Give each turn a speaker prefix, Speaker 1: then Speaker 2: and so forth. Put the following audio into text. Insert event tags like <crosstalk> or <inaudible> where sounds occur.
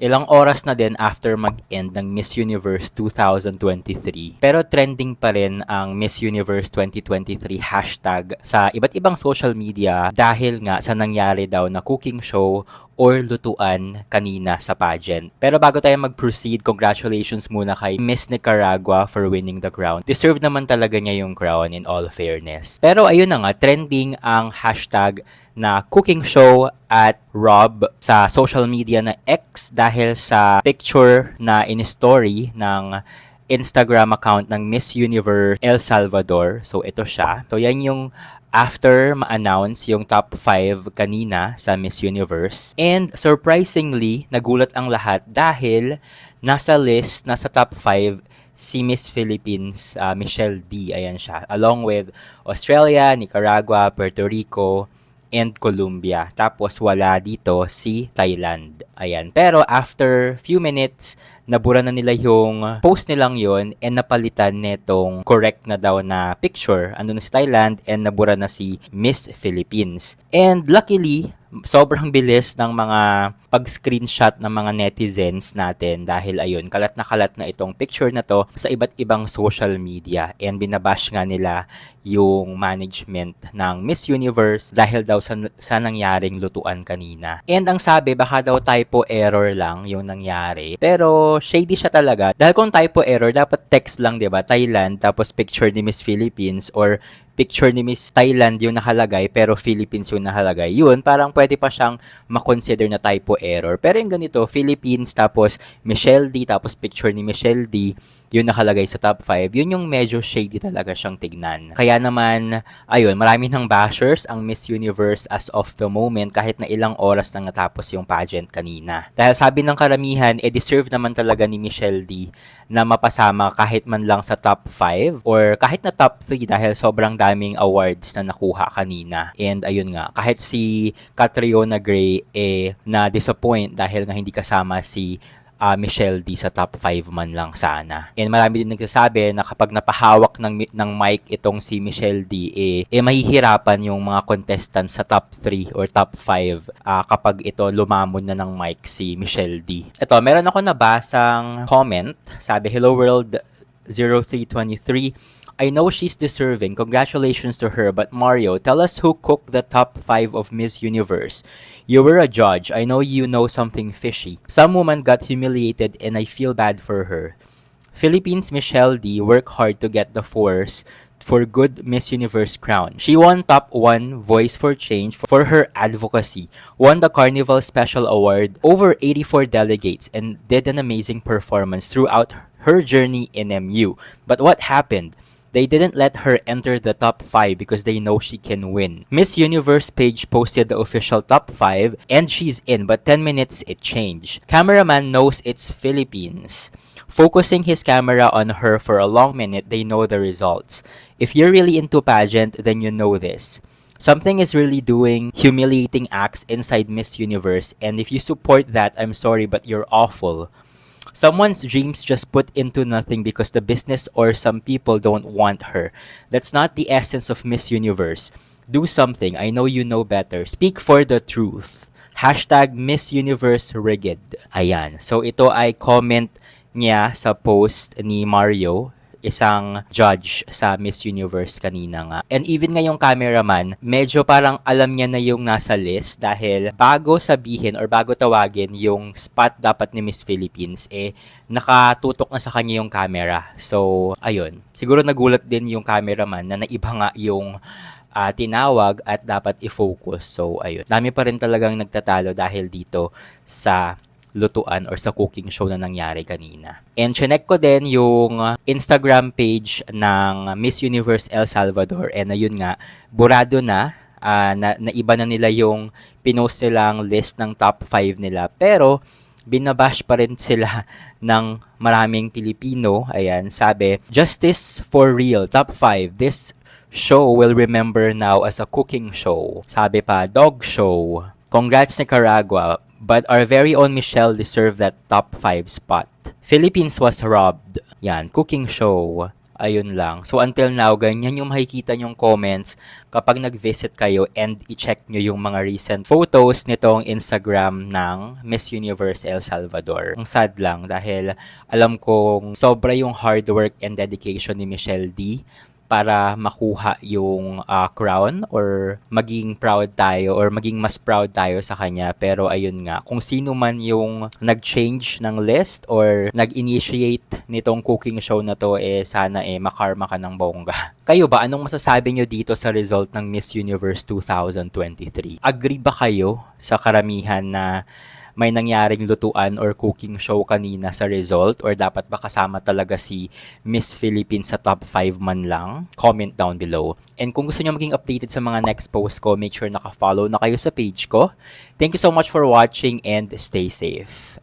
Speaker 1: Ilang oras na din after mag-end ng Miss Universe 2023. Pero trending pa rin ang Miss Universe 2023 hashtag sa iba't ibang social media dahil nga sa nangyari daw na cooking show or lutuan kanina sa pageant. Pero bago tayo mag-proceed, congratulations muna kay Miss Nicaragua for winning the crown. Deserve naman talaga niya yung crown in all fairness. Pero ayun na nga, trending ang hashtag na cooking show at Rob sa social media na X dahil sa picture na in-story ng Instagram account ng Miss Universe El Salvador. So ito siya. So yan yung after ma-announce yung top 5 kanina sa Miss Universe. And surprisingly, nagulat ang lahat dahil nasa list, nasa top 5 si Miss Philippines, uh, Michelle D. Ayan siya. Along with Australia, Nicaragua, Puerto Rico, and Colombia. Tapos wala dito si Thailand. Ayan. Pero after few minutes, nabura na nila yung post nilang yon and napalitan netong correct na daw na picture. Ano na si Thailand and nabura na si Miss Philippines. And luckily, sobrang <laughs> bilis ng mga pag-screenshot ng mga netizens natin dahil ayun, kalat na kalat na itong picture na to sa iba't ibang social media and binabash nga nila yung management ng Miss Universe dahil daw sa, sa nangyaring lutuan kanina. And ang sabi, baka daw typo error lang yung nangyari. Pero shady siya talaga. Dahil kung typo error, dapat text lang, di ba? Thailand, tapos picture ni Miss Philippines or picture ni Miss Thailand yung nakalagay pero Philippines yung nakalagay. Yun, parang pwede pa siyang makonsider na typo error. Pero yung ganito, Philippines tapos Michelle D tapos picture ni Michelle D yung nakalagay sa top 5, yun yung medyo shady talaga siyang tignan. Kaya naman, ayun, marami ng bashers ang Miss Universe as of the moment kahit na ilang oras nang natapos yung pageant kanina. Dahil sabi ng karamihan, eh deserve naman talaga ni Michelle D na mapasama kahit man lang sa top 5 or kahit na top 3 dahil sobrang daming awards na nakuha kanina. And ayun nga, kahit si Catriona Gray eh na disappoint dahil nga hindi kasama si uh, Michelle D sa top 5 man lang sana. And marami din nagsasabi na kapag napahawak ng, ng mic itong si Michelle D, eh, eh mahihirapan yung mga contestants sa top 3 or top 5 uh, kapag ito lumamon na ng mic si Michelle D. Ito, meron ako nabasang comment. Sabi, Hello World 0323 I know she's deserving. Congratulations to her. But Mario, tell us who cooked the top 5 of Miss Universe. You were a judge. I know you know something fishy. Some woman got humiliated and I feel bad for her. Philippines Michelle D worked hard to get the force for good Miss Universe crown. She won top 1 Voice for Change for her advocacy, won the Carnival Special Award over 84 delegates, and did an amazing performance throughout her journey in MU. But what happened? They didn't let her enter the top 5 because they know she can win. Miss Universe page posted the official top 5 and she's in but 10 minutes it changed. Cameraman knows it's Philippines. Focusing his camera on her for a long minute, they know the results. If you're really into pageant, then you know this. Something is really doing humiliating acts inside Miss Universe, and if you support that, I'm sorry, but you're awful. Someone's dreams just put into nothing because the business or some people don't want her. That's not the essence of Miss Universe. Do something. I know you know better. Speak for the truth. Hashtag Miss Universe Rigid. Ayan. So ito ay comment niya sa post ni Mario isang judge sa Miss Universe kanina nga. And even ngayong cameraman, medyo parang alam niya na yung nasa list dahil bago sabihin or bago tawagin yung spot dapat ni Miss Philippines, eh nakatutok na sa kanya yung camera. So, ayun. Siguro nagulat din yung cameraman na naiba nga yung uh, tinawag at dapat i-focus. So, ayun. Dami pa rin talagang nagtatalo dahil dito sa lutuan or sa cooking show na nangyari kanina. And chinek ko din yung Instagram page ng Miss Universe El Salvador and ayun nga, burado na, uh, na, na iba na nila yung pinost nilang list ng top 5 nila. Pero, binabash pa rin sila <laughs> ng maraming Pilipino. Ayan, sabi, Justice for Real, top 5. This show will remember now as a cooking show. Sabi pa, dog show. Congrats Nicaragua but our very own Michelle deserved that top 5 spot. Philippines was robbed. Yan, cooking show. Ayun lang. So until now, ganyan yung makikita yung comments kapag nag-visit kayo and i-check nyo yung mga recent photos nitong Instagram ng Miss Universe El Salvador. Ang sad lang dahil alam kong sobra yung hard work and dedication ni Michelle D para makuha yung ah, crown or maging proud tayo or maging mas proud tayo sa kanya. Pero ayun nga, kung sino man yung nag-change ng list or nag-initiate nitong cooking show na to, eh sana eh makarma ka ng bongga. <laughs> Kayo ba, anong masasabi nyo dito sa result ng Miss Universe 2023? Agree ba kayo sa karamihan na may nangyaring lutuan or cooking show kanina sa result or dapat ba kasama talaga si Miss Philippines sa top 5 man lang? Comment down below. And kung gusto niyo maging updated sa mga next post ko, make sure naka-follow na kayo sa page ko. Thank you so much for watching and stay safe.